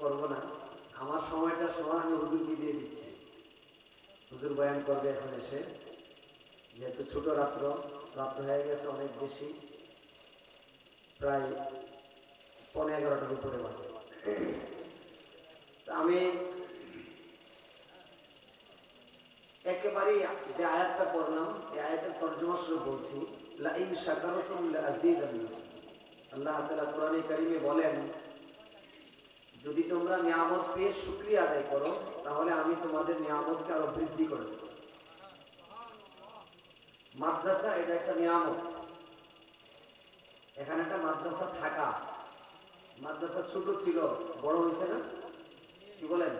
করব না। আমার সময়টা সময় আমি হুজুরকে দিয়ে দিচ্ছি। হুজুর বয়ান করবে এখন এসে। যেহেতু ছোট রাত্র রাত্র হয়ে গেছে অনেক বেশি। প্রায় পনেরো এগারোটার উপরে বাজে। আমি একেবারেই যে আয়াতটা পড়লাম, এই আয়াতের তর্জমা শুরু বলছি, লা ইন শাকারতুম আল্লাহ তাআলা কোরআনে কারিমে বলেন যদি তোমরা নিয়ামত পেয়ে শুকরিয়া আদায় করো, তাহলে আমি তোমাদের নিয়ামতকে আরও বৃদ্ধি করে দেব। মাদ্রাসা এটা একটা নিয়ামত। এখানে একটা মাদ্রাসা থাকা। মাদ্রাসা ছোট ছিল, বড় হয়েছে না? কি বলেন?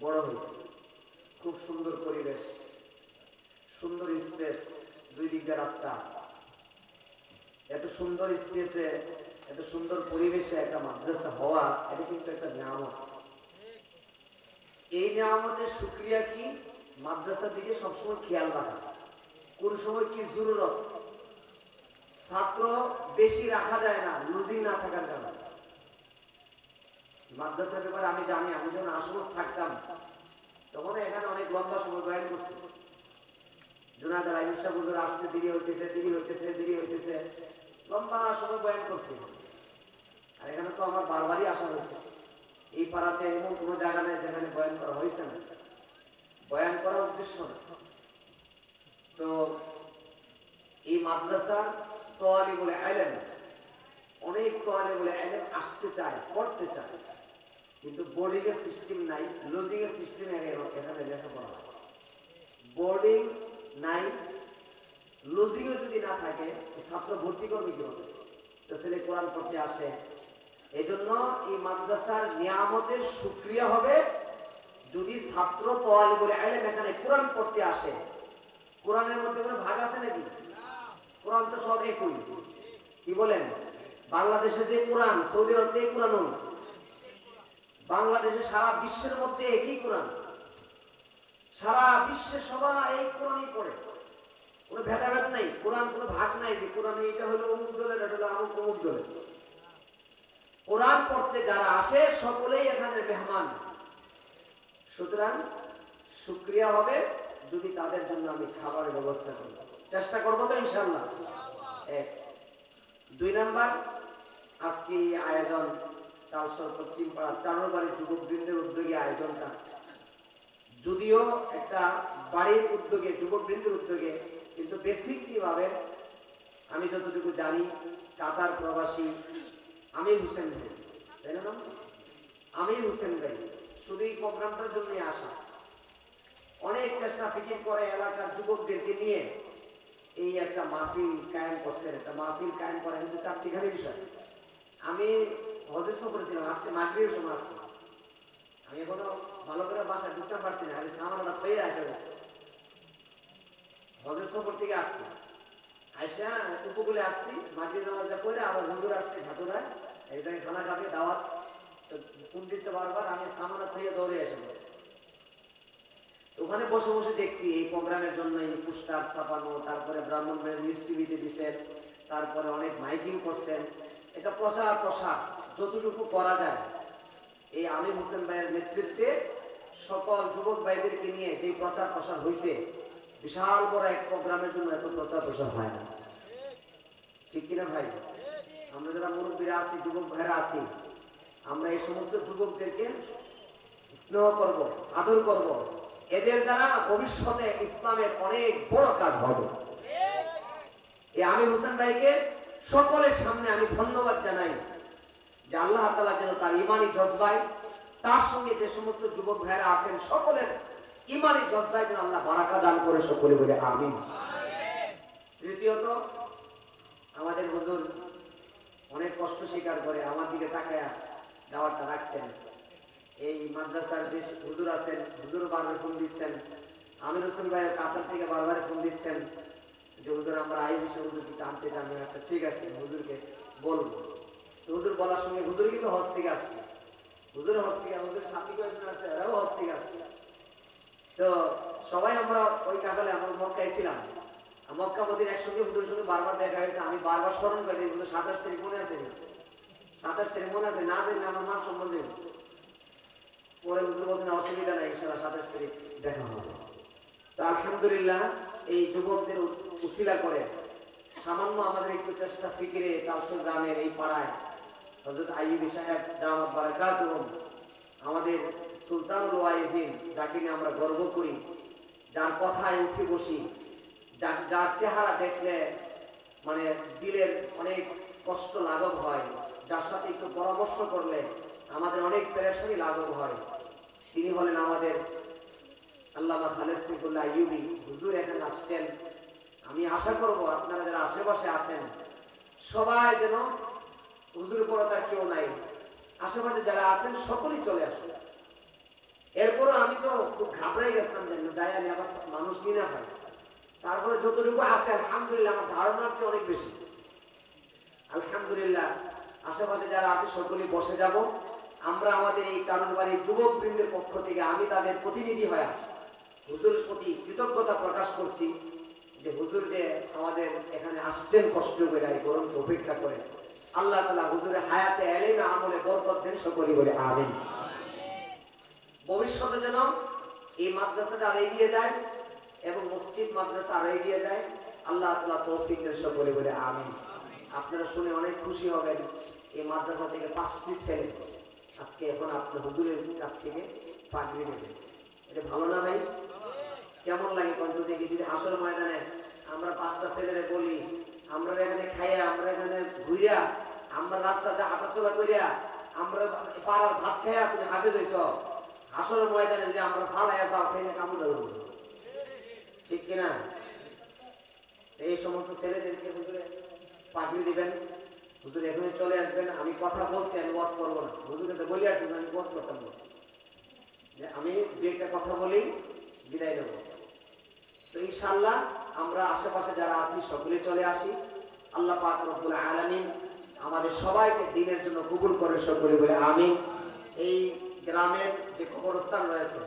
বড় হয়েছে। খুব সুন্দর পরিবেশ, সুন্দর স্পেস, দুই দিক রাস্তা। এত সুন্দর স্পেসে এত সুন্দর পরিবেশে একটা মাদ্রাসা হওয়া, এটা কিন্তু একটা নিয়ামত। এই নিয়ামতের সুক্রিয়া কি? মাদ্রাসার দিকে সবসময় খেয়াল রাখা। কোন সময় কি জরুরত? ছাত্র বেশি রাখা যায় না, লুজিং না থাকার কারণে। মাদ্রাসার ব্যাপারে আমি জানি, আমি যখন আশপাশ থাকতাম, তখন এখানে অনেক লম্বা সময় বয়ান করছি। জোনাদ আলাইম শাহ আসতে দেরি হইতেছে দেরি হইতেছে দেরি হইতেছে। লম্বা সময় বয়ান করছি। আর এখানে তো আমার বারবারই আসা হয়েছে। এই পাড়াতে এমন কোনো জায়গা নেই যেখানে বয়ান করা হয়েছে না। বয়ান করার উদ্দেশ্য না। তো এই মাদ্রাসা তোয়ালি বলে আইলেন অনেক তোয়ালি বলে আইলেন আসতে চায়, পড়তে চায়। কিন্তু বোর্ডিং এর সিস্টেম নাই লজিং এর সিস্টেম এখানে লেখাপড়া বোর্ডিং নাই লজিং যদি না থাকে, ছাত্র ভর্তি করবে কীভাবে? তো ছেলে কোরআন পড়তে আসে এই জন্য এই মাদ্রাসার নিয়ামতের সুক্রিয়া হবে। যদি ছাত্র তোয়ালি বলে আইলেন এখানে কোরআন পড়তে আসে। কোরআনের মধ্যে কোনো ভাগ আছে নাকি? কোরআন তো সব একই। কি বলেন? বাংলাদেশে যে কোরআন, সৌদি আরব যে কোরআন বাংলাদেশে সারা বিশ্বের মধ্যে একই কোরআন। সারা বিশ্বে সবাই এই কোরআনই পড়ে। কোনো ভেদাভেদ নাই। কোরআন কোনো ভাগ নাই যে কোরআন এটা হলো অমুক দলের, এটা হলো আমুক অমুক দলের। কোরআন পড়তে যারা আসে, সকলেই এখানে মেহমান। সুতরাং, শুক্রিয়া হবে যদি তাদের জন্য আমি খাবারের ব্যবস্থা করি। চেষ্টা করব তো ইনশাল্লাহ এক। দুই নাম্বার, আজকে এই আয়োজন, তালসর পশ্চিম পাড়া চারবাড়ি যুবক বৃন্দের উদ্যোগে আয়োজনটা। যদিও একটা বাড়ির উদ্যোগে যুবক বৃন্দের উদ্যোগে, কিন্তু বেসিকলি ভাবে আমি যতটুকু জানি, কাতার প্রবাসী আমির হোসেন ভাই। তাই না আমির হোসেন ভাই, শুধু এই প্রোগ্রামটার জন্যই আসা। অনেক চেষ্টা ফিকির করে এলাকার যুবকদেরকে নিয়ে এই একটা মাহফিল কায়েম করছেন, একটা মাহফিল কায়েম করা কিন্তু চারটিখানি বিষয়। আমি হজের সফরে ছিলাম, আজকে মাগরিবের সময় আসছে। আমি এখনও ভালো করে বাসায় ঢুকতে পারছি না, খালি সামানটা হয়ে আসা গেছে হজের সফর থেকে আসছি। উপকূলে আসছি মাগরিব নামাজটা পড়ে আবার হুজুর এই জায়গায় খানা খাবে, দাওয়াত ফোন দিচ্ছে বারবার, আমি সামানা দৌড়ে এসে গেছি ওখানে বসে বসে দেখছি এই প্রোগ্রামের জন্য এই পুস্টার ছাপানো, তারপরে ব্রাহ্মণবাড়ির নিউজ টিভিতে দিচ্ছেন তারপরে অনেক মাইকিং করছেন। এটা প্রচার, প্রসার, যতটুকু করা যায়। এই আমির হোসেন ভাইয়ের নেতৃত্বে সকল যুবক ভাইদেরকে নিয়ে যে প্রচার প্রসার হয়েছে বিশাল বড় এক প্রোগ্রামের জন্য এত প্রচার প্রসার হয় না। ঠিক কিনা ভাই? আমরা যারা মুরব্বীরা আছি, যুবক ভাইরা আছি, আমরা এই সমস্ত যুবকদেরকে স্নেহ করব, আদর করব। এদের দ্বারা ভবিষ্যতে ইসলামের অনেক বড় কাজ হবে। এই আমির হোসেন ভাইকে সকলের সামনে আমি ধন্যবাদ জানাই যে আল্লাহ তালা যেন তার ইমানি জজবায়, তার সঙ্গে যে সমস্ত যুবক ভাইরা আছেন, সকলের ইমানি যেন আল্লাহ বারাকা দান করে সকলে বলে আমিন। তৃতীয়ত, আমাদের হুজুর অনেক কষ্ট স্বীকার করে আমার দিকে তাকায়া দাওয়াতটা রাখছেন। এই মাদ্রাসার যে হুজুর আছেন হুজুর বারবার ফোন দিচ্ছেন। আমির হোসেন ভাইয়ের কাতার থেকে বারবার ফোন দিচ্ছেন যে, হুজুর, আমরা আই বিষয়ে হুজুরকে টানতে চান আচ্ছা ঠিক আছে, হুজুরকে বলব। হুজুর বলার সঙ্গে হুজুর কিন্তু হজ থেকে আসছে। হুজুর হজ থেকে হুজুর সাথী কয়েকজন আছে, এরাও হজ থেকে আসছে। তো সবাই আমরা ওই কাকালে আমরা মক্কায় ছিলাম মক্কা মদিন একসঙ্গে হুজুর সঙ্গে বারবার দেখা হয়েছে। আমি বারবার স্মরণ করি হুজুর সাতাশ তারিখ মনে আছে? সাতাশ তারিখ মনে আছে? না জানি আমার মা সম্বন্ধে। পরে হুজুর বলছেন, অসুবিধা নাই, ইনশাআল্লাহ সাতাশ তারিখ দেখা হবে। তো আলহামদুলিল্লাহ, এই যুবকদের উ- উসিলা করে। সামান্য আমাদের একটু চেষ্টা, ফিকিরে তালসুল গ্রামের এই পাড়ায় হজরত আইবি সাহেব দামাত বারাকাতুহুম আমাদের সুলতানুল ওয়াইজিন, যাকে নিয়ে আমরা গর্ব করি, যার কথায় উঠে বসি, যার যার চেহারা দেখলে মানে দিলের অনেক কষ্ট লাঘব হয়, যার সাথে একটু পরামর্শ করলে আমাদের অনেক পেরেশানি লাঘব হয়। তিনি হলেন আমাদের আল্লামা খালেদ ইউবি হুজুর এখানে আসছেন। আমি আশা করব আপনারা যারা আশেপাশে আছেন, সবাই যেন হুজুর পরে তার কেউ নাই। আশেপাশে যারা আছেন, সকলেই চলে আসুন। এরপরও আমি তো খুব ঘাবড়াই গেছিলাম যে যাই আমি আবার মানুষ নিয়ে না পাই তারপরে যতটুকু আছে, আলহামদুলিল্লাহ আমার ধারণার চেয়ে অনেক বেশি। আলহামদুলিল্লাহ, আশেপাশে যারা আছে সকলেই বসে যাব। আমরা আমাদের এই চারুবাড়ির যুবক বৃন্দের পক্ষ থেকে আমি তাদের প্রতিনিধি হয়ে হুজুরের প্রতি কৃতজ্ঞতা প্রকাশ করছি যে হুজুর যে আমাদের এখানে আসছেন কষ্ট করে, এই গরমকে উপেক্ষা করে। আল্লাহ তালা হুজুরের হায়াতে এলেমে আমলে বরকত দেন সকলেই বলে আমিন। ভবিষ্যতে যেন এই মাদ্রাসাটা আর এগিয়ে যায় এবং মসজিদ মাদ্রাসা আর এগিয়ে যায়। আল্লাহ তালা তৌফিক দেন সকলে বলে আমিন। আপনারা শুনে অনেক খুশি হবেন এই মাদ্রাসা থেকে পাঁচটি ছেলে। আজকে এখন আপনার হুজুরের কাছ থেকে পাগড়ি নেবে এটা ভালো না ভাই? কেমন লাগে কন্ত থেকে? যদি আসল ময়দানে আমরা পাঁচটা ছেলেরে বলি, আমরা এখানে খাইয়া, আমরা এখানে ঘুরিয়া, আমরা রাস্তাতে হাঁটাচলা করিয়া, আমরা পাড়ার ভাত খাইয়া তুমি হাফেজ হইছ। আসল ময়দানে যদি আমরা ফালাইয়া যাও খাইলে কামড় দেবো ঠিক কিনা? এই সমস্ত ছেলেদেরকে হুজুরে পাঠিয়ে দিবেন। হুজুর এখনই চলে আসবেন। আমি কথা বলছি, আমি ওয়াজ করব না। হুজুরকে তো বলে আসছেন আমি ওয়াজ করতাম না। যে আমি দু একটা কথা বলি, বিদায় নেব। তো ইনশাল্লাহ আমরা আশেপাশে যারা আছি, সকলে চলে আসি। আল্লাহ পাক রব্বুল আলামিন আমাদের সবাইকে দিনের জন্য কবুল করে সকলে বলে আমি এই গ্রামের যে কবরস্থান রয়েছে,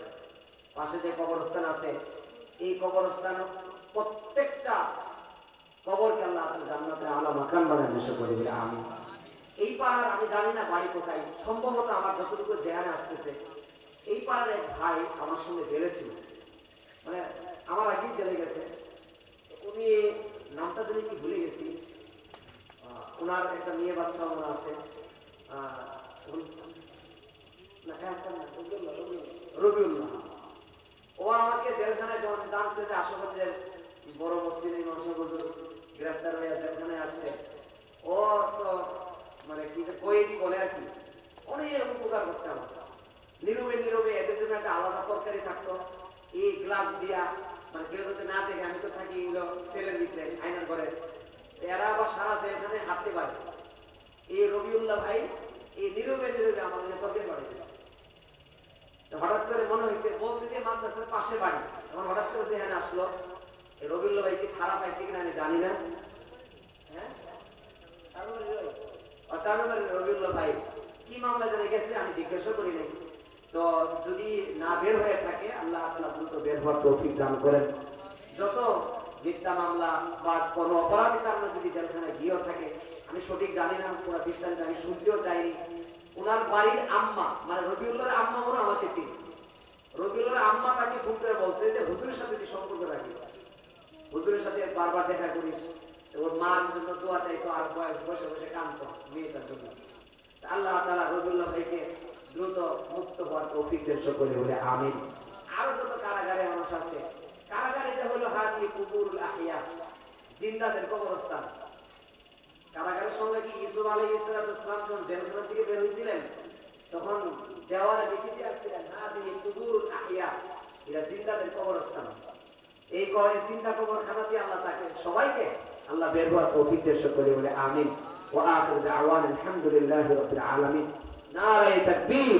পাশে যে কবরস্থান আছে, এই কবরস্থান প্রত্যেকটা কবরকে আল্লাহ জান্নাতে আলা মাকান বানায় দেশে করে বলে, আমিন। এই পাড়ার আমি জানি না বাড়ি কোথায়, সম্ভবত আমার যতটুকু জেহানে আসতেছে, এই পাড়ার এক ভাই আমার সঙ্গে গেলেছিল মানে আমার আগেই জেলে গেছে। উনি নামটা যদি কি ভুলে গেছি। ওনার একটা মেয়ে বাচ্চা ওনার আছে আহ, উনি- না, হাসান না, রবিউল্লাহ, রবিউল্লাহ। রবিউল্লাহ মানে থাকতো এই গ্লাস দিয়া মানে কেউ যদি না দেখে আমি তো থাকি এগুলো সেলের ভিতরে এরা সারা জেলখানে হাঁটতে পারে এই রবিউল্লাহ ভাই এই নীরবে নীরবে কাছে তরকারি বাড়ি হঠাৎ করে মনে হয়েছে, বলছে যে মাদ্রাসার পাশে বাড়ি। আমার হঠাৎ করে যেখানে আসলো, এই রবিউল্লাহ ভাই কি ছাড়া পাইছে কিনা আমি জানি না। হ্যাঁ? রবিউল্লাহ ভাই। কি মামলা জানে গেছে আমি জিজ্ঞাসা করি নাই। তো যদি না বের হয়ে থাকে, আল্লাহ দ্রুত বের হওয়ার তৌফিক দান করেন। যত মিথ্যা মামলা বা কোনো অপরাধী কারণে যদি জেলখানায় গিয়েও থাকে, আমি সঠিক জানি না, পুরো বিস্তারিত আমি শুনতেও চাইনি। ওনার বাড়ির আম্মা মানে রবিউল্লাহর আম্মা মনে আমাকে চিনি। রবিউল্লাহর আম্মা তাকে ফোন করে বলছে যে হুজুরের সাথে তুই সম্পর্ক রাখিস, হুজুরের সাথে বারবার দেখা করিস ওর মার জন্য দোয়া চাইতো আর বয়স, বসে বসে কাঁদতো মেয়েটার জন্য। আল্লাহ তাআলা রবিউল্লাহ ভাইকে দ্রুত মুক্ত হওয়ার তৌফিক দেন সকলে বলে, আমিন। আরও যত কারাগারে মানুষ আছে, কারাগার এটা হলো হাতি কুকুর আহিয়া জিন্দাদের কবরস্থান। কারাগারের সঙ্গে কি ইসুফ আলী ইসলাম যখন জেলখানা থেকে বের হয়েছিলেন তখন দেওয়ালে লিখে দিয়ে আসছিলেন হাতি কুকুরুল আহিয়া এরা জিন্দাদের কবরস্থান। এই কয় চিন্তা কবর খানাতে আল্লাহ তাকে, সবাইকে আল্লাহ বের হওয়ার তৌফিক দেন সকলে বলে আমিন। ওয়া আখির দাওয়ানা আলহামদুলিল্লাহি রাব্বিল আলামিন। নারে তাকবীর।